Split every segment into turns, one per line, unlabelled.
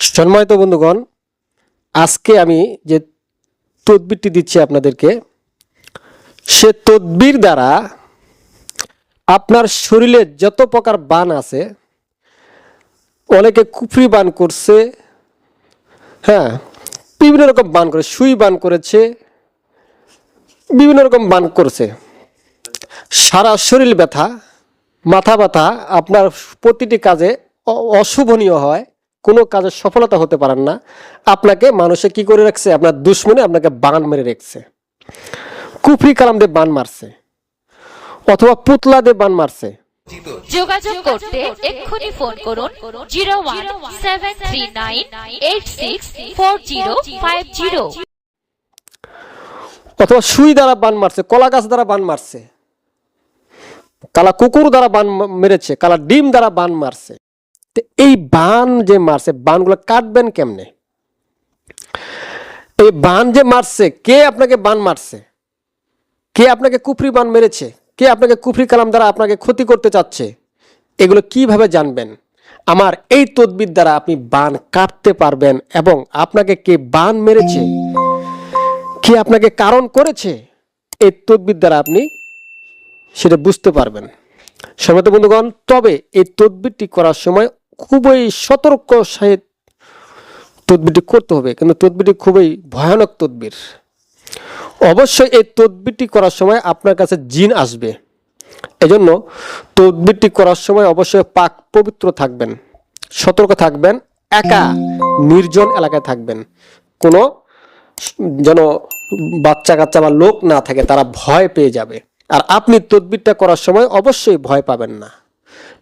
সম্মানিত বন্ধুগণ, আজকে আমি যে তদবিরটি দিচ্ছি আপনাদেরকে, সে তদবির দ্বারা আপনার শরীরে যত প্রকার বান আছে, অনেকে কুফরি বান করছে হ্যাঁ বিভিন্ন রকম বান করে, সুই বান করেছে, বিভিন্ন রকম বান করছে। সারা শরীর ব্যথা, মাথা ব্যথা, আপনার প্রতিটি কাজে অশুভনীয় হয়। কোনো কাজে সফলতা হতে পারেন না। আপনাকে মানুষে কি করে রাখছে? আপনার দুশ্মনে আপনাকে বান মেরে রেখেছে। কুফরি কালাম দিয়ে বান মারছে। অথবা পুতলা দিয়ে বান মারছে।
যোগাযোগ করতে এক্ষুনি ফোন করুন zero one seven three nine eight six four zero five zero.
অথবা সুই দ্বারা বান মারছে কলা গাছ দ্বারা বান মারছে। কালা কুকুর দ্বারা বান মেরেছে কালা ডিম দ্বারা বান মারছে। তো এই বান যে মারছে, বানগুলো কাটবেন কেমনে? এই বান যে মারছে, কে আপনাকে বান মারছে? কে আপনাকে কুফরি বান মেরেছে? কে আপনাকে কুফরি কালাম দ্বারা আপনাকে ক্ষতি করতে চাচ্ছে? এগুলো কীভাবে জানবেন? আমার এই তদবির দ্বারা আপনি বান কাটতে পারবেন এবং আপনাকে কে বান মেরেছে? কে আপনাকে কারণ করেছে? এই তদবির দ্বারা আপনি সেটা বুঝতে পারবেন। সমিত বন্ধুগণ, তবে এই তদবিরটি করার সময় খুবই সতর্ক সহিত তদবিরটি করতে হবে। কিন্তু তদবিরটি খুবই ভয়ানক তদবির। অবশ্যই এই তদবিরটি করার সময় আপনার কাছে জিন আসবে। এজন্য তদবিরটি করার সময় অবশ্যই পাক পবিত্র থাকবেন, সতর্ক থাকবেন, একা, নির্জন এলাকায় থাকবেন। কোনো যেন বাচ্চা কাচ্চা বা লোক না থাকে, তারা ভয় পেয়ে যাবে। আর আপনি তদবিরটা করার সময় অবশ্যই ভয় পাবেন না।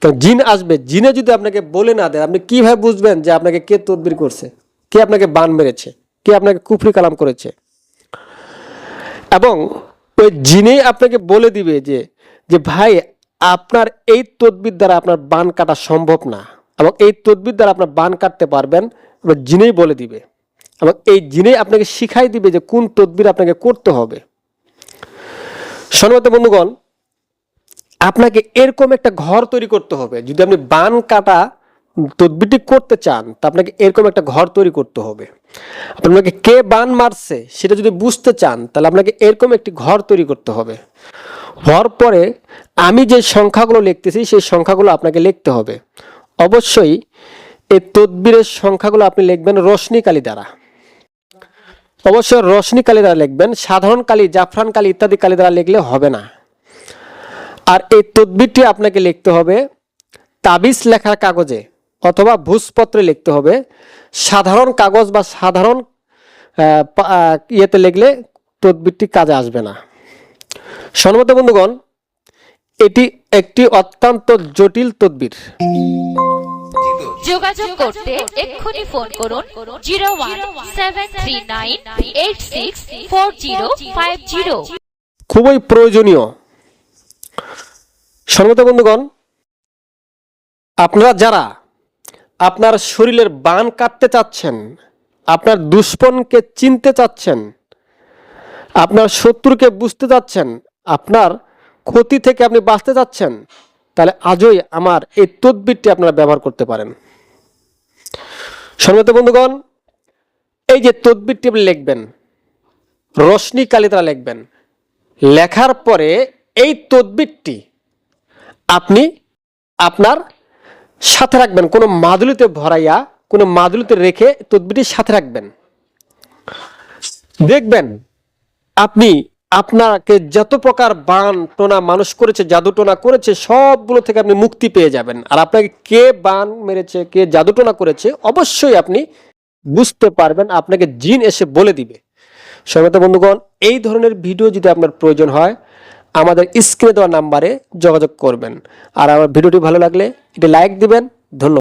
কারণ জিন আসবে, জিনে যদি আপনাকে বলে না দেয়, আপনি কীভাবে বুঝবেন যে আপনাকে কে তদবির করছে? কে আপনাকে বান মেরেছে? কে আপনাকে কুফরি কালাম করেছে? এবং ওই জিনেই আপনাকে বলে দিবে যে যে ভাই, আপনার এই তদবির দ্বারা আপনার বান কাটা সম্ভব না। এবং এই তদবির দ্বারা আপনার বান কাটতে পারবেন এবার জিনেই বলে দিবে। এবং এই জিনেই আপনাকে শিখাই দিবে যে কোন তদবির আপনাকে করতে হবে। সন্মত বন্ধুগণ আপনাকে এরকম একটা ঘর তৈরি করতে হবে। যদি আপনি বান কাটা তদবিরটি করতে চান, তা আপনাকে এরকম একটা ঘর তৈরি করতে হবে। আপনাকে কে বান মারছে সেটা যদি বুঝতে চান, তাহলে আপনাকে এরকম একটি ঘর তৈরি করতে হবে। হওয়ার পরে আমি যে সংখ্যাগুলো লিখতেছি, সেই সংখ্যাগুলো আপনাকে লিখতে হবে। অবশ্যই এই তদবিরের সংখ্যাগুলো আপনি লিখবেন রশ্মি কালি দ্বারা। অবশ্যই রশ্মি কালি দ্বারা লিখবেন, সাধারণ কালি, জাফরান কালি ইত্যাদি কালি দ্বারা লিখলে হবে না। আর এই তদবিরটি আপনাকে লিখতে হবে তাবিজ লেখার কাগজে অথবা ভূষপত্রে লিখতে হবে। সাধারণ কাগজ বা সাধারণ ইয়েতে লিখলে তদবিরটি কাজে আসবে না। সন্মত বন্ধুগণ এটি একটি অত্যন্ত জটিল তদবির।
যোগাযোগ করতে এক্ষুনি ফোন করুন zero one seven three nine eight six four zero five zero.
খুবই প্রয়োজনীয় সর্বত বন্ধুগণ, আপনারা যারা আপনার শরীরের বান কাটতে চাচ্ছেন, আপনার দুষ্পনকে চিনতে চাচ্ছেন, আপনার শত্রুকে বুঝতে চাচ্ছেন, আপনার ক্ষতি থেকে আপনি বাঁচতে চাচ্ছেন, তাহলে আজই আমার এই তদবিরটি আপনারা ব্যবহার করতে পারেন। সর্বত বন্ধুগণ, এই যে তদবিরটি আপনি লিখবেন রশ্মি কালিতা লিখবেন, লেখার পরে এই তদবিরটি আপনি আপনার সাথে রাখবেন, কোনো মাদুলিতে ভরাইয়া, কোনো মাদুলিতে রেখে তদবিরটির সাথে রাখবেন। দেখবেন, আপনি আপনাকে যত প্রকার বান, টোনা মানুষ করেছে, জাদু টোনা করেছে, সবগুলো থেকে আপনি মুক্তি পেয়ে যাবেন। আর আপনাকে কে বান মেরেছে, কে জাদু টোনা করেছে, অবশ্যই আপনি বুঝতে পারবেন, আপনাকে জিন এসে বলে দিবে। সমিত বন্ধুগণ, এই ধরনের ভিডিও যদি আপনার প্রয়োজন হয় আমাদের স্ক্রিনে দেওয়া নাম্বারে যোগাযোগ করবেন। আর আমার ভিডিওটি ভালো লাগলে এটি লাইক দিবেন। ধন্যবাদ।